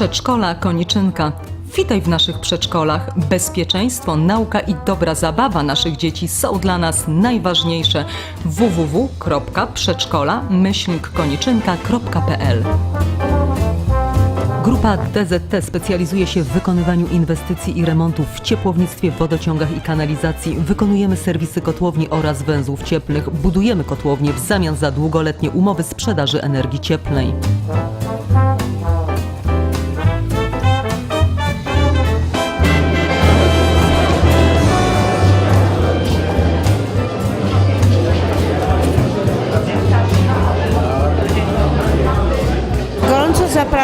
Przedszkola Koniczynka. Witaj w naszych przedszkolach. Bezpieczeństwo, nauka i dobra zabawa naszych dzieci są dla nas najważniejsze. www.przedszkola-koniczynka.pl Grupa DZT specjalizuje się w wykonywaniu inwestycji i remontów w ciepłownictwie, wodociągach i kanalizacji. Wykonujemy serwisy kotłowni oraz węzłów cieplnych. Budujemy kotłownie w zamian za długoletnie umowy sprzedaży energii cieplnej.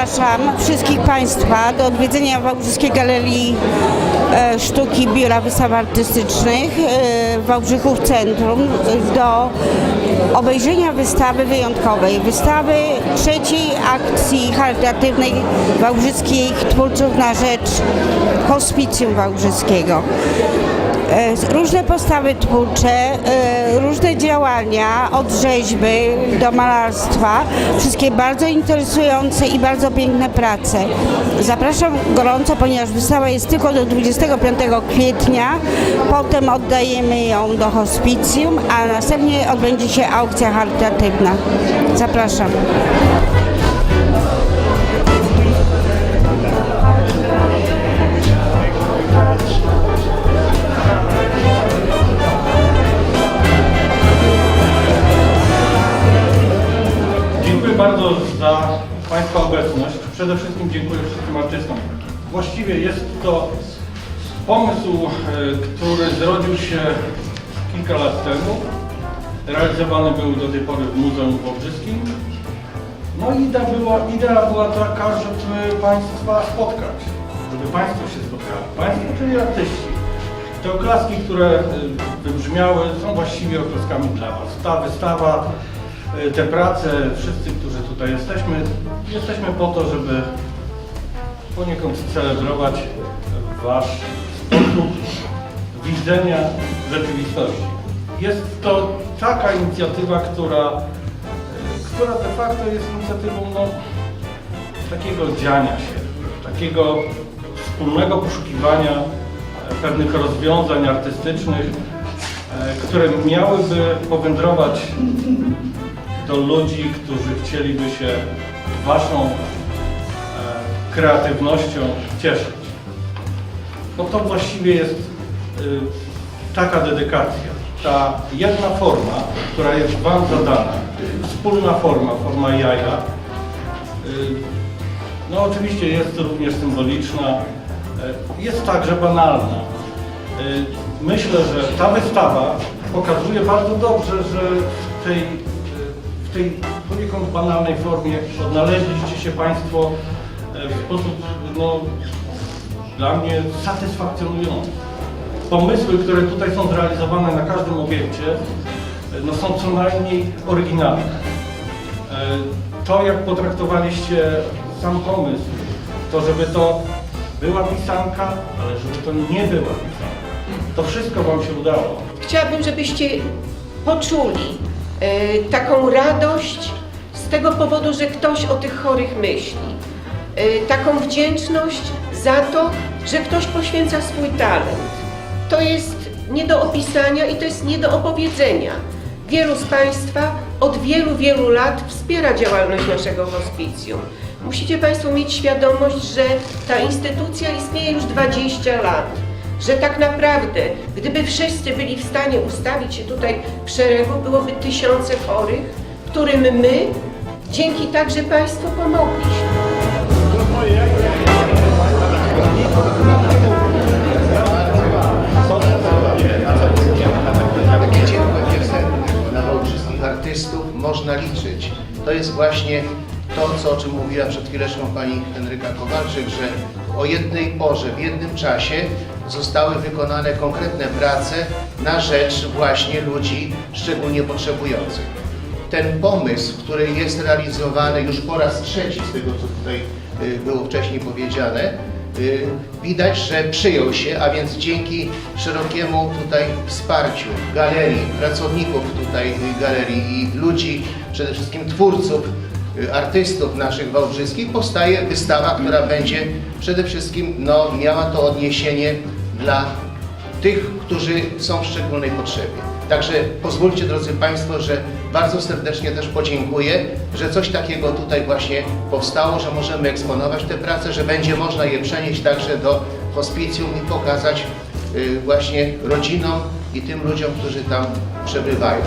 Zapraszam wszystkich Państwa do odwiedzenia Wałbrzyskiej Galerii e, Sztuki Biura Wystaw Artystycznych e, w Wałbrzychu Centrum do obejrzenia wystawy wyjątkowej. Wystawy trzeciej akcji charytatywnej Wałbrzyskich Twórców na rzecz Hospicjum Wałbrzyskiego. E, Różne postawy twórcze, e, różne działania, od rzeźby do malarstwa, wszystkie bardzo interesujące i bardzo piękne prace. Zapraszam gorąco, ponieważ wystawa jest tylko do 25 kwietnia, potem oddajemy ją do hospicjum, a następnie odbędzie się aukcja charytatywna. Zapraszam. Bardzo za Państwa obecność. Przede wszystkim dziękuję wszystkim artystom. Właściwie jest to pomysł, e, który zrodził się kilka lat temu. Realizowany był do tej pory w Muzeum Wałbrzyskim. No i idea była, idea była taka, żeby Państwa spotkać, żeby Państwo się spotkali. Państwo, czyli artyści. Te oklaski, które e, wybrzmiały, są właściwie oklaskami dla Was. Ta wystawa, te prace, wszyscy, którzy tutaj jesteśmy, jesteśmy po to, żeby poniekąd celebrować Wasz sposób widzenia rzeczywistości. Jest to taka inicjatywa, która, e, która de facto jest inicjatywą no, takiego dziania się, takiego wspólnego poszukiwania e, pewnych rozwiązań artystycznych, e, które miałyby powędrować do ludzi, którzy chcieliby się Waszą e, kreatywnością cieszyć. No to właściwie jest y, taka dedykacja, ta jedna forma, która jest Wam zadana, wspólna forma, forma jaja, y, no oczywiście jest również symboliczna, jest także banalna. Myślę, że ta wystawa pokazuje bardzo dobrze, że w tej, tej poniekąd banalnej formie odnaleźliście się Państwo y, w sposób no, dla mnie satysfakcjonujący. Pomysły, które tutaj są zrealizowane na każdym obiekcie, no są co najmniej oryginalne. E, To, jak potraktowaliście sam pomysł, to żeby to była pisanka, ale żeby to nie była pisanka. To wszystko Wam się udało. Chciałabym, żebyście poczuli e, taką radość z tego powodu, że ktoś o tych chorych myśli. E, taką wdzięczność za to, że ktoś poświęca swój talent. To jest nie do opisania i to jest nie do opowiedzenia. Wielu z Państwa od wielu, wielu lat wspiera działalność naszego hospicjum. Musicie Państwo mieć świadomość, że ta instytucja istnieje już 20 lat że tak naprawdę, gdyby wszyscy byli w stanie ustawić się tutaj w szeregu, byłoby tysiące chorych, którym my, dzięki także Państwu pomogliśmy. Takie ciepłe wiosennie na wałbrzyskich artystów można liczyć. To jest właśnie to, co, o czym mówiła przed chwileczką pani Henryka Kowalczyk, że o jednej porze, w jednym czasie zostały wykonane konkretne prace na rzecz właśnie ludzi szczególnie potrzebujących. Ten pomysł, który jest realizowany już po raz trzeci z tego, co tutaj y, było wcześniej powiedziane, y, widać, że przyjął się, a więc dzięki szerokiemu tutaj wsparciu galerii, pracowników tutaj galerii i ludzi, przede wszystkim twórców, artystów naszych wałbrzyskich powstaje wystawa, która będzie przede wszystkim no, miała to odniesienie dla tych, którzy są w szczególnej potrzebie. Także pozwólcie, drodzy Państwo, że bardzo serdecznie też podziękuję, że coś takiego tutaj właśnie powstało, że możemy eksponować te prace, że będzie można je przenieść także do hospicjum i pokazać y, właśnie rodzinom i tym ludziom, którzy tam przebywają.